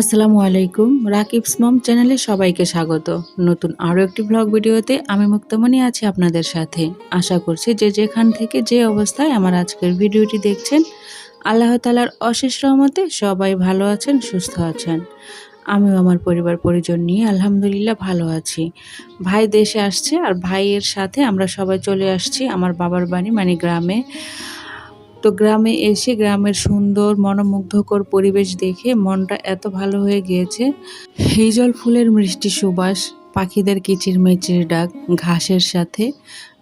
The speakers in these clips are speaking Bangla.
আসসালামু আলাইকুম। রাকিবস মম চ্যানেলে সবাইকে স্বাগত। নতুন আরও একটি ব্লগ ভিডিওতে আমি মুক্তমণি আছি আপনাদের সাথে। আশা করছি যে যেখান থেকে যে অবস্থায় আমার আজকের ভিডিওটি দেখছেন, আল্লাহ তালার অশেষ রহমতে সবাই ভালো আছেন, সুস্থ আছেন। আমিও আমার পরিবার, পরিজন নিয়ে আলহামদুলিল্লাহ ভালো আছি। ভাই দেশে আসছে আর ভাইয়ের সাথে আমরা সবাই চলে আসছি আমার বাবার বাড়ি মানে গ্রামে। তো গ্রামে এসে গ্রামের সুন্দর, মনোমুগ্ধকর পরিবেশ দেখে মনটা এত ভালো হয়ে গিয়েছে। হিজল ফুলের মিষ্টি সুবাস, পাখিদের কিচির মিচির ডাক, ঘাসের সাথে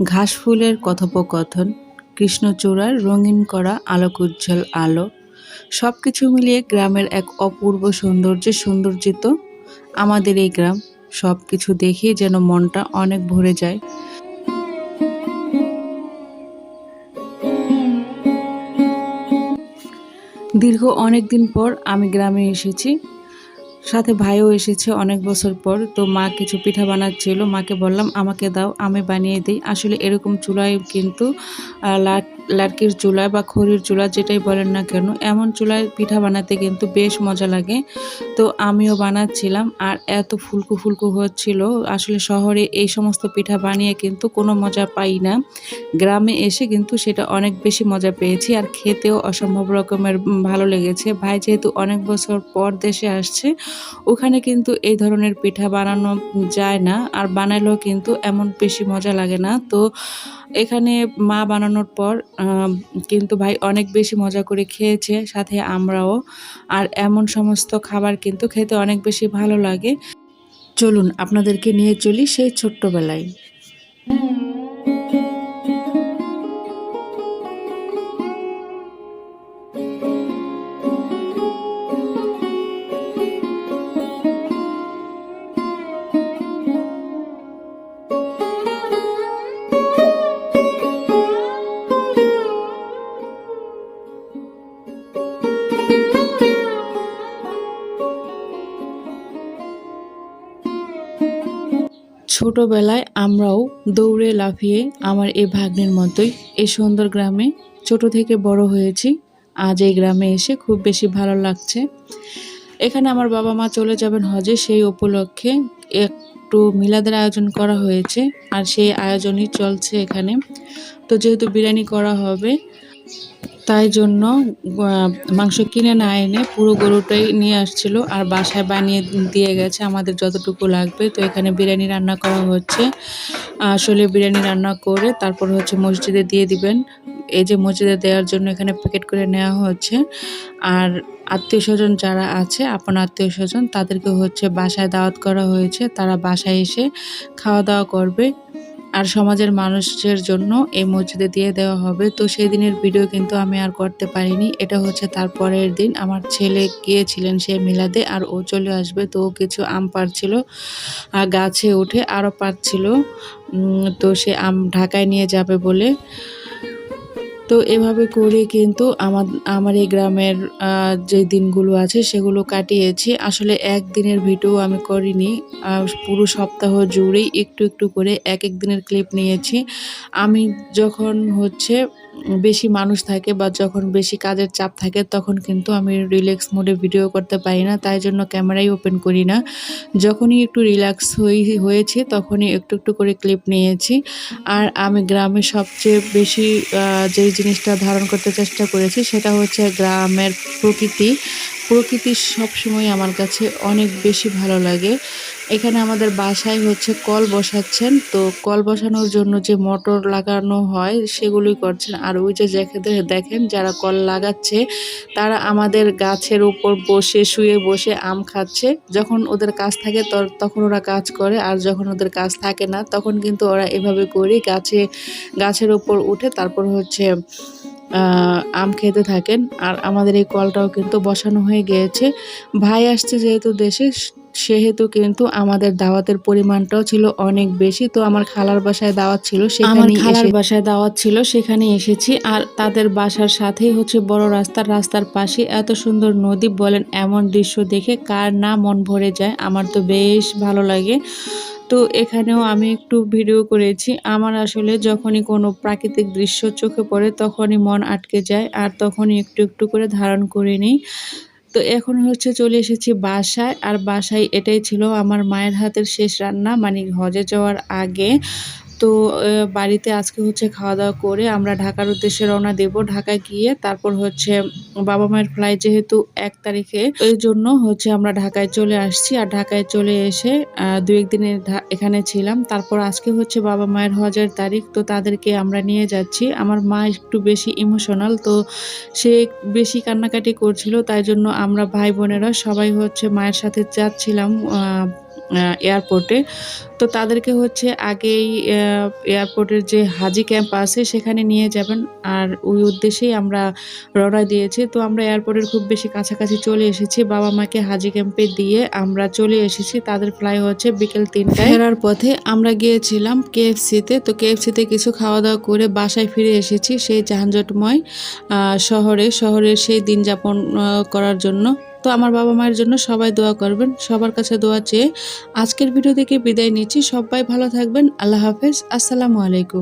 ঘাস ফুলের কথোপকথন, কৃষ্ণচূড়ার রঙিন করা আলোক উজ্জ্বল আলো সব কিছু মিলিয়ে গ্রামের এক অপূর্ব সৌন্দর্যে সৌন্দর্যিত আমাদের এই গ্রাম সব কিছু দেখে যেন মনটা অনেক ভরে যায়। দীর্ঘ অনেক দিন পর আমি গ্রামে এসেছি। সাথে ভাইও এসেছে অনেক বছর পর। তো মা কিছু পিঠা বানাচ্ছিল। মাকে বললাম, আমাকে দাও, আমি বানিয়ে দিই। আসলে এরকম চুলায় কিন্তু লাটকির চুলায় বা খড়ির চুলা যেটাই বলেন না কেন, এমন চুলায় পিঠা বানাতে কিন্তু বেশ মজা লাগে। তো আমিও বানাচ্ছিলাম আর এত ফুলকু ফুলকু হচ্ছিল। আসলে শহরে এই সমস্ত পিঠা বানিয়ে কিন্তু কোনো মজা পাই না। গ্রামে এসে কিন্তু সেটা অনেক বেশি মজা পেয়েছি আর খেতেও অসম্ভব রকমের ভালো লেগেছে। ভাই যেহেতু অনেক বছর পর দেশে আসছে, ওখানে কিন্তু এই ধরনের পিঠা বানানো যায় না আর বানালেও কিন্তু এমন বেশি মজা লাগে না। তো এখানে মা বানানোর পর কিন্তু ভাই অনেক বেশি মজা করে খেয়েছে, সাথে আমরাও। আর এমন সমস্ত খাবার কিন্তু খেতে অনেক বেশি ভালো লাগে। চলুন, আপনাদেরকে নিয়ে চলি সেই ছোট্টবেলায়। ছোটবেলায় আমরাও দৌড়ে লাফিয়ে আমার এই ভাগ্নের মতোই এই সুন্দর গ্রামে ছোট থেকে বড় হয়েছি। আজ এই গ্রামে এসে খুব বেশি ভালো লাগছে। এখানে আমার বাবা মা চলে যাবেন হজে, সেই উপলক্ষে একটু মিলাদের আয়োজন করা হয়েছে আর সেই আয়োজনই চলছে এখানে। তো যেহেতু বিরিয়ানি করা হবে তাই জন্য মাংস কিনে না এনে পুরো গরুটাই নিয়ে আসছিল আর বাসায় বানিয়ে দিয়ে গেছে আমাদের যতটুকু লাগবে। তো এখানে বিরিয়ানি রান্না করা হচ্ছে। আসলে বিরিয়ানি রান্না করে তারপর হচ্ছে মসজিদে দিয়ে দিবেন। এই যে মসজিদে দেওয়ার জন্য এখানে প্যাকেট করে নেওয়া হচ্ছে। আর আত্মীয় স্বজন যারা আছে, আপন আত্মীয় স্বজন, তাদেরকে হচ্ছে বাসায় দাওয়াত করা হয়েছে। তারা বাসায় এসে খাওয়া দাওয়া করবে। আর সমাজের মানুষের জন্য এই মসজিদে দিয়ে দেওয়া হবে। তো সেই দিনের ভিডিও কিন্তু আমি আর করতে পারিনি। এটা হচ্ছে তার পরের দিন। আমার ছেলে গিয়েছিলেন সে মেলাতে আর ও চলে আসবে। তো ও কিছু আম পারছিল আর গাছে উঠে আরও পারছিল তো সে আম ঢাকায় নিয়ে যাবে বলে তো এভাবে করে কিন্তু আমার আমার এই গ্রামের যে দিনগুলো আছে সেগুলো কাটিয়েছি। আসলে একদিনের ভিডিও আমি করিনি পুরো সপ্তাহ জুড়েই একটু একটু করে এক এক দিনের ক্লিপ নিয়েছি। আমি যখন হচ্ছে বেশি মানুষ থাকে বা যখন বেশি কাজের চাপ থাকে, তখন কিন্তু আমি রিল্যাক্স মোডে ভিডিও করতে পারি না। তাই জন্য ক্যামেরাই ওপেন করি না। যখনই একটু রিল্যাক্স হয়ে হয়েছে, তখনই একটু একটু করে ক্লিপ নিয়েছি। আর আমি গ্রামে সবচেয়ে বেশি যেই জিনিসটা ধারণ করতে চেষ্টা করেছি, সেটা হচ্ছে গ্রামের প্রকৃতি। প্রকৃতি সবসময় আমার কাছে অনেক বেশি ভালো লাগে। এখানে আমাদের বাসায় হচ্ছে কল বসাচ্ছেন। তো কল বসানোর জন্য যে মোটর লাগানো হয়, সেগুলোই করছেন। আর ওই যে দেখেন যারা কল লাগাচ্ছে, তারা আমাদের গাছের উপর বসে, শুয়ে বসে আম খাচ্ছে। যখন ওদের কাজ থাকে তখন ওরা কাজ করে। আর যখন ওদের কাজ থাকে না, তখন কিন্তু ওরা এভাবে করে গাছে, গাছের উপর উঠে, তারপর হচ্ছে আম খেতে থাকেন। আর আমাদের এই কলটাও কিন্তু বসানো হয়ে গিয়েছে। ভাই আসছে যেহেতু দেশে সেহেতু কিন্তু আমাদের দাওয়াতের পরিমাণটাও ছিল অনেক বেশি। তো আমার খালার বাসায় দাওয়াত ছিল সেখানে খালার বাসায় দাওয়াত ছিল সেখানে এসেছি। আর তাদের বাসার সাথেই হচ্ছে বড় রাস্তার রাস্তার পাশে এত সুন্দর নদী বলেন এমন দৃশ্য দেখে কার না মন ভরে যায়। আমার তো বেশ ভালো লাগে। তো এখানেও আমি একটু ভিডিও করেছি। আমার আসলে যখনই কোনো প্রাকৃতিক দৃশ্য চোখে পড়ে তখনই মন আটকে যায় আর তখনই একটু একটু করে ধারণ করে নিই। তো এখন হচ্ছে চলে এসেছি বাসায় আর বাসায় এটাই ছিল আমার মায়ের হাতের শেষ রান্না। মানে হজে যাওয়ার আগে তো বাড়িতে আজকে হচ্ছে খাওয়া দাওয়া করে আমরা ঢাকার উদ্দেশ্যে রওনা দেব। ঢাকায় গিয়ে তারপর হচ্ছে বাবা মায়ের ফ্লাইট যেহেতু এক তারিখে এই জন্য হচ্ছে আমরা ঢাকায় চলে আসছি। আর ঢাকায় চলে এসে দু একদিনের এখানে ছিলাম। তারপর আজকে হচ্ছে বাবা মায়ের হজের তারিখ, তো তাদেরকে আমরা নিয়ে যাচ্ছি। আমার মা একটু বেশি ইমোশনাল তো সে বেশি কান্নাকাটি করছিল। তাই জন্য আমরা ভাই বোনেরা সবাই হচ্ছে মায়ের সাথে যাচ্ছিলাম এয়ারপোর্টে তো তাদেরকে হচ্ছে আগেই এয়ারপোর্টের যে হাজি ক্যাম্প আছে, সেখানে নিয়ে যাবেন। আর ওই উদ্দেশ্যেই আমরা রওনা দিয়েছি। তো আমরা এয়ারপোর্টের খুব বেশি কাছাকাছি চলে এসেছি। বাবা মাকে হাজি ক্যাম্পে দিয়ে আমরা চলে এসেছি। তাদের ফ্লাই হচ্ছে বিকেল তিনটায়। ফেরার পথে আমরা গিয়েছিলাম কেএফসিতে তো কেএফসিতে কিছু খাওয়া দাওয়া করে বাসায় ফিরে এসেছি সেই যানজটময় শহরে। শহরের সেই দিন যাপন করার জন্য। তো আমার বাবা মায়ের জন্য সবাই দোয়া করবেন, সবার কাছে দোয়া চেয়ে। আজকের ভিডিও থেকে বিদায় নিচ্ছি, সবাই ভালো থাকবেন, আল্লাহ হাফেজ, আসসালামু আলাইকুম।